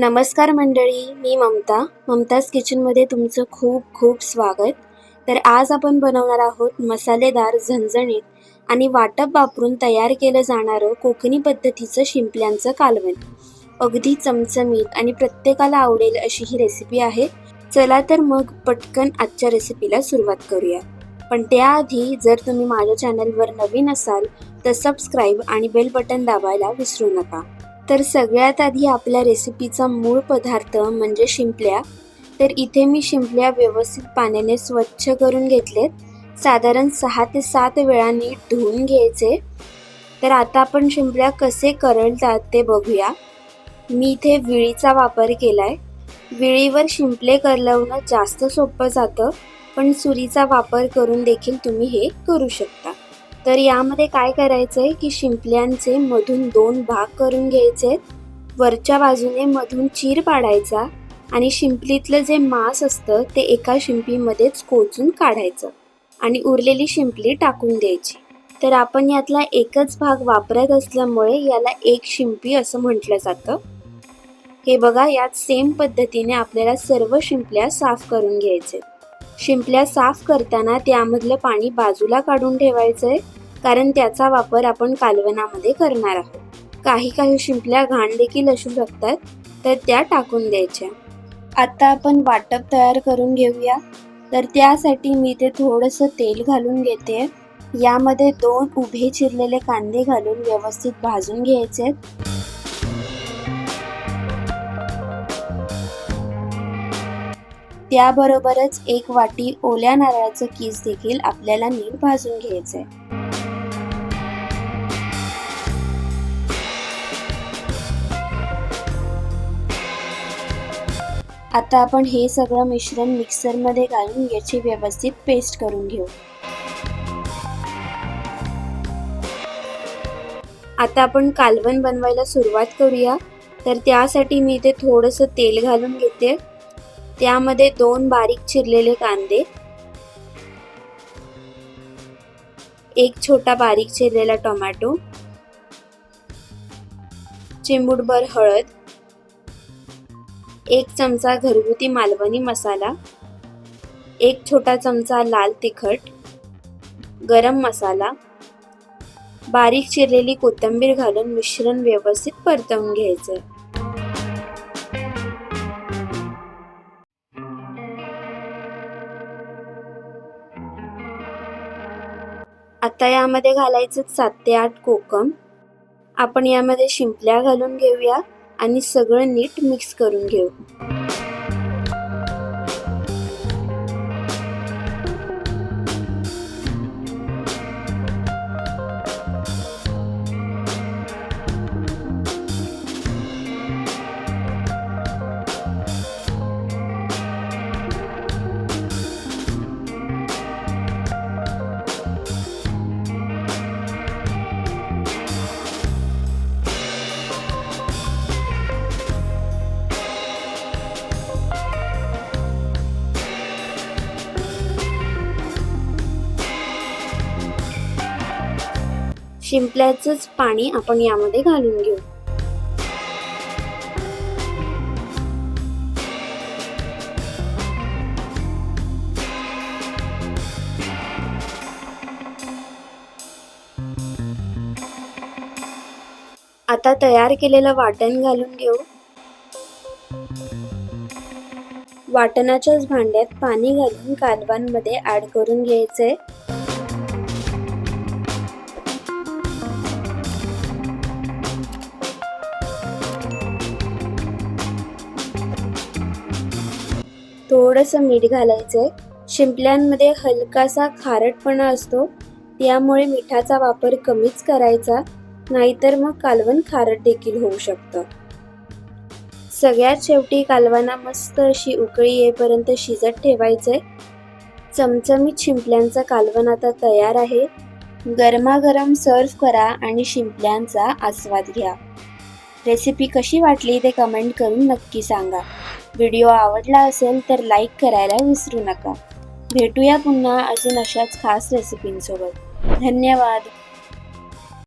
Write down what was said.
नमस्कार मंडळी मी ममता. ममताज किचनमध्ये तुमचं खूप खूप स्वागत. तर आज आपण बनवणार आहोत मसालेदार झणझणीत आणि वाटप वापरून तयार केलं जाणारं कोकणी पद्धतीचं शिंपल्यांचं कालवण. अगदी चमचमीत आणि प्रत्येकाला आवडेल अशी ही रेसिपी आहे. चला तर मग पटकन आजच्या रेसिपीला सुरुवात करूया. पण त्याआधी जर तुम्ही माझ्या चॅनलवर नवीन असाल तर सबस्क्राईब आणि बेल बटन दाबायला विसरू नका. तर सगळ्यात आधी आपल्या रेसिपीचा मूळ पदार्थ म्हणजे शिंपल्या. तर इथे मी शिंपल्या व्यवस्थित पाण्याने स्वच्छ करून घेतलेत. साधारण सहा ते सात वेळा नीट धुवून घ्यायचे. तर आता आपण शिंपल्या कसे करळतात ते बघूया. मी इथे विळीचा वापर केला आहे विळीवर शिंपले करलवणं जास्त सोपं जातं पण सुरीचा वापर करून देखील तुम्ही हे करू शकता. तर यामध्ये काय करायचं आहे की शिंपल्यांचे मधून दोन भाग करून घ्यायचे वरच्या बाजूने मधून चीर पाडायचा आणि शिंपलीतलं जे मांस असतं ते एका शिंपीमध्येच कोचून काढायचं आणि उरलेली शिंपली टाकून द्यायची. तर आपण यातला एकच भाग वापरत असल्यामुळे याला एक शिंपी असं म्हटलं जातं. हे बघा यात सेम पद्धतीने आपल्याला सर्व शिंपल्या साफ करून घ्यायचे शिंपल्या साफ करताना त्यामधलं पाणी बाजूला काढून ठेवायचं आहे कारण त्याचा वापर आपण कालवणामध्ये करणार आहोत. काही काही शिंपल्या घाण देखील असू शकतात तर त्या टाकून द्यायच्या. आता आपण वाटप तयार करून घेऊया. तर त्यासाठी मी ते थोडंसं तेल घालून घेते. यामध्ये दोन उभे चिरलेले कांदे घालून व्यवस्थित भाजून घ्यायचे. त्याबरोबरच एक वाटी ओल्या नारळाचं कीस देखील आपल्याला नीट भाजून घ्यायचं आहे आता आपण हे सगळं मिश्रण मिक्सरमध्ये घालून याची व्यवस्थित पेस्ट करून घेऊ. आता आपण कालवण बनवायला सुरुवात करूया. तर त्यासाठी मी इथे थोडंसं तेल घालून घेते. त्यामध्ये दोन बारीक चिरलेले कांदे. एक छोटा बारीक चिरलेला टोमॅटो. चिंबूडभर हळद. एक चमचा घरगुती मालवणी मसाला एक छोटा चमचा लाल तिखट गरम मसाला बारीक चिरलेली कोथिंबीर घालून मिश्रण व्यवस्थित परतवून घ्यायचं. आता यामध्ये घालायचं सात ते आठ कोकम. आपण यामध्ये शिंपल्या घालून घेऊया. आणि सगळं नीट मिक्स करून घेऊ. शिंपल्याचंच पाणी आपण यामध्ये घालून घेऊ. आता तयार केलेलं वाटण घालून घेऊ. वाटणाच्याच भांड्यात पाणी घालून कालवांमध्ये ऍड करून घ्यायचंय. थोडंसं मीठ घालायचं आहे शिंपल्यांमध्ये हलकासा खारटपणा असतो त्यामुळे मिठाचा वापर कमीच करायचा नाहीतर मग कालवण खारट देखील होऊ शकतं. सगळ्यात शेवटी कालवाना मस्त अशी उकळी येईपर्यंत शिजत ठेवायचंय. चमचमीत शिंपल्यांचा कालवण आता तयार आहे. गरमागरम सर्व करा आणि शिंपल्यांचा आस्वाद घ्या. रेसिपी कशी वाटली ते कमेंट करून नक्की सांगा. व्हिडिओ आवडला असेल तर लाईक करायला विसरू नका. भेटूया पुन्हा अजून अशाच खास रेसिपींसोबत. धन्यवाद.